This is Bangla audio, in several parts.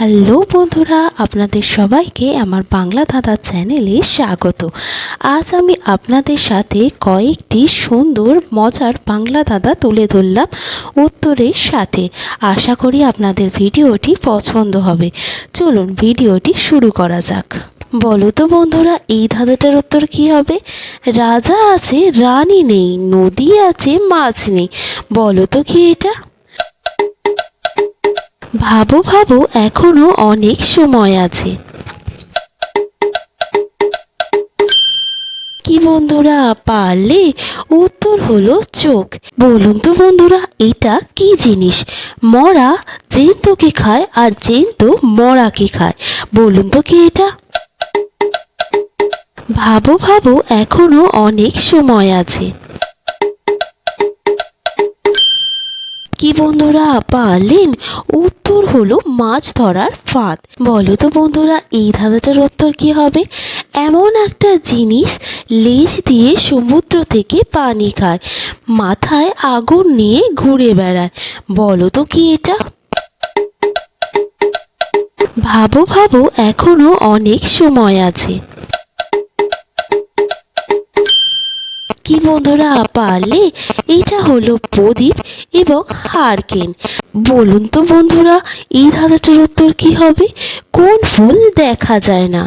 হ্যালো বন্ধুরা, আপনাদের সবাইকে আমার বাংলা দাদা চ্যানেলে স্বাগত। আজ আমি আপনাদের সাথে কয়েকটি সুন্দর, মজার বাংলা দাদা তুলে ধরলাম উত্তরের সাথে। আশা করি আপনাদের ভিডিওটি পছন্দ হবে। চলুন ভিডিওটি শুরু করা যাক। বলো তো বন্ধুরা, এই ধাঁধাটার উত্তর কি হবে? রাজা আছে, রানী নেই, নদী আছে, মাছ নেই। বলো তো কি এটা? ভাবো ভাবো, এখনও অনেক সময় আছে। কি বন্ধুরা, পারলে উত্তর হলো চোখ। বলুন তো বন্ধুরা, এটা কি জিনিস? মরা জেন্তকে খায় আর জেন্ত মরাকে খায়? বলুন তো কি এটা? ভাবো ভাবো, এখনও অনেক সময় আছে। কি বন্ধুরা? পারলেন? উত্তর হলো মাছ ধরার ফাঁদ। বলো তো বন্ধুরা, এই ধাঁধাটার উত্তর কি হবে? এমন একটা জিনিস লেজ দিয়ে সমুদ্র থেকে পানি খায়, মাথায় আগুন নিয়ে ঘুরে বেড়ায়। বলো তো কি এটা? ভাবো ভাবো, এখনও অনেক সময় আছে। কি বন্ধুরা, পারলে? এটা হলো প্রদীপ এবং হারকেন বলুন তো বন্ধুরা, এই ধাঁধাটার উত্তর কি হবে? কোন ফুল দেখা যায় না?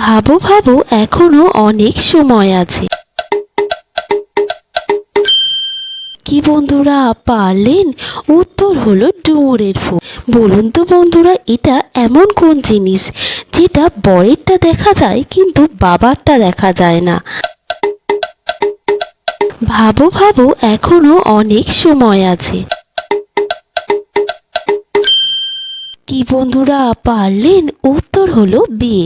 ভাবো ভাবো, এখনও অনেক সময় আছে। কি বন্ধুরা, পারলেন? উত্তর হলো ডুমুরের ফুল। বলুন তো বন্ধুরা, এটা এমন কোন জিনিস যেটা বরেরটা দেখা যায় কিন্তু বাবারটা দেখা যায় না? ভাবো ভাবো, এখনও অনেক সময় আছে। কি বন্ধুরা, পারলেন উত্তর হলো বিয়ে।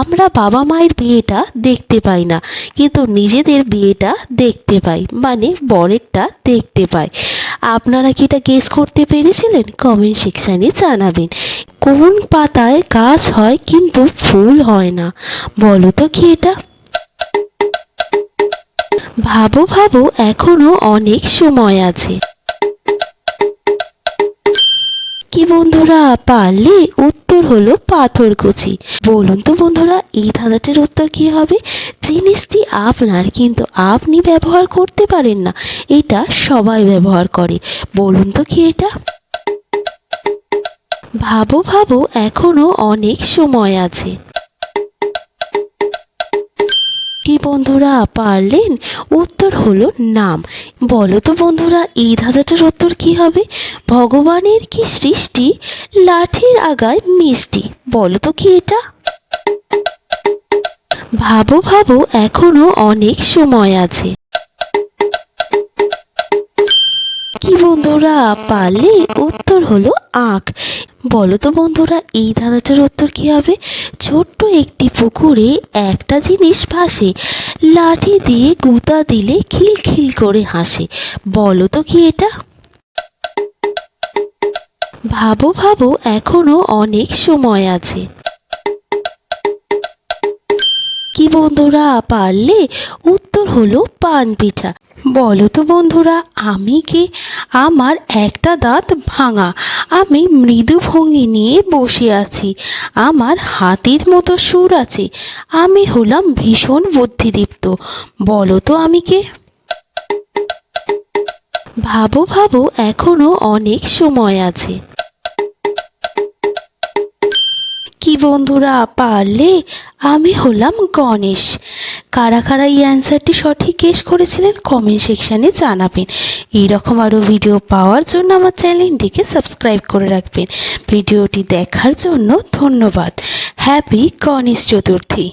আমরা বাবা মায়ের বিয়েটা দেখতে পাই না, কিন্তু নিজেদের বিয়েটা দেখতে পাই মানে বরেরটা দেখতে পাই। আপনারা কি এটা গেস করতে পেরেছিলেন? কমেন্ট সেকশানে জানাবেন। কোন পাতায় গাছ হয় কিন্তু ফুল হয় না? বলো তো কি এটা? ভাবো ভাবো, এখনও অনেক সময় আছে। কি বন্ধুরা, পারলে উত্তর হলো পাথরকুচি বলুন তো বন্ধুরা, এই ধাঁধাটির উত্তর কি হবে? জিনিসটি আপনার, কিন্তু আপনি ব্যবহার করতে পারেন না। এটা সবাই ব্যবহার করে। বলুন তো কি এটা? ভাবো ভাবো, এখনও অনেক সময় আছে। বন্ধুরা পারলেন? উত্তর হলো নাম। বলো তো বন্ধুরা, এই ধাঁধাটার উত্তর কি হবে? ভগবানের কি সৃষ্টি? লাঠির আগায় মিষ্টি। বলো তো কি এটা? ভাবো ভাবো, এখনও অনেক সময় আছে। কি বন্ধুরা? পারলে উত্তর হলো আঁক বলো তো বন্ধুরা, এই ধাঁধাটার উত্তর কি হবে? ছোট্ট একটি পুকুরে একটা জিনিস ভাসে। লাঠি দিয়ে গুতা দিলে খিলখিল করে হাসে। বলো তো কি এটা? ভাবো ভাবো, এখনও অনেক সময় আছে। কি বন্ধুরা, পারলে উত্তর হলো পান পিঠা। বলো তো বন্ধুরা, আমি কি আমার একটা দাঁত ভাঙা? আমি মৃদু ভঙ্গি নিয়ে বসে আছি। আমার হাতির মতো সুর আছে। আমি হলাম ভীষণ বুদ্ধিদীপ্ত। বলো তো আমি কে? ভাবো ভাবো, এখনও অনেক সময় আছে। বন্ধুরা পারলে আমি হলাম গণেশ। কারা কারা এই অ্যান্সারটি সঠিক গেস করেছিলেন কমেন্ট সেকশানে জানাবেন। এইরকম আরও ভিডিও পাওয়ার জন্য আমার চ্যানেলটিকে সাবস্ক্রাইব করে রাখবেন। ভিডিওটি দেখার জন্য ধন্যবাদ। হ্যাপি গণেশ চতুর্থী।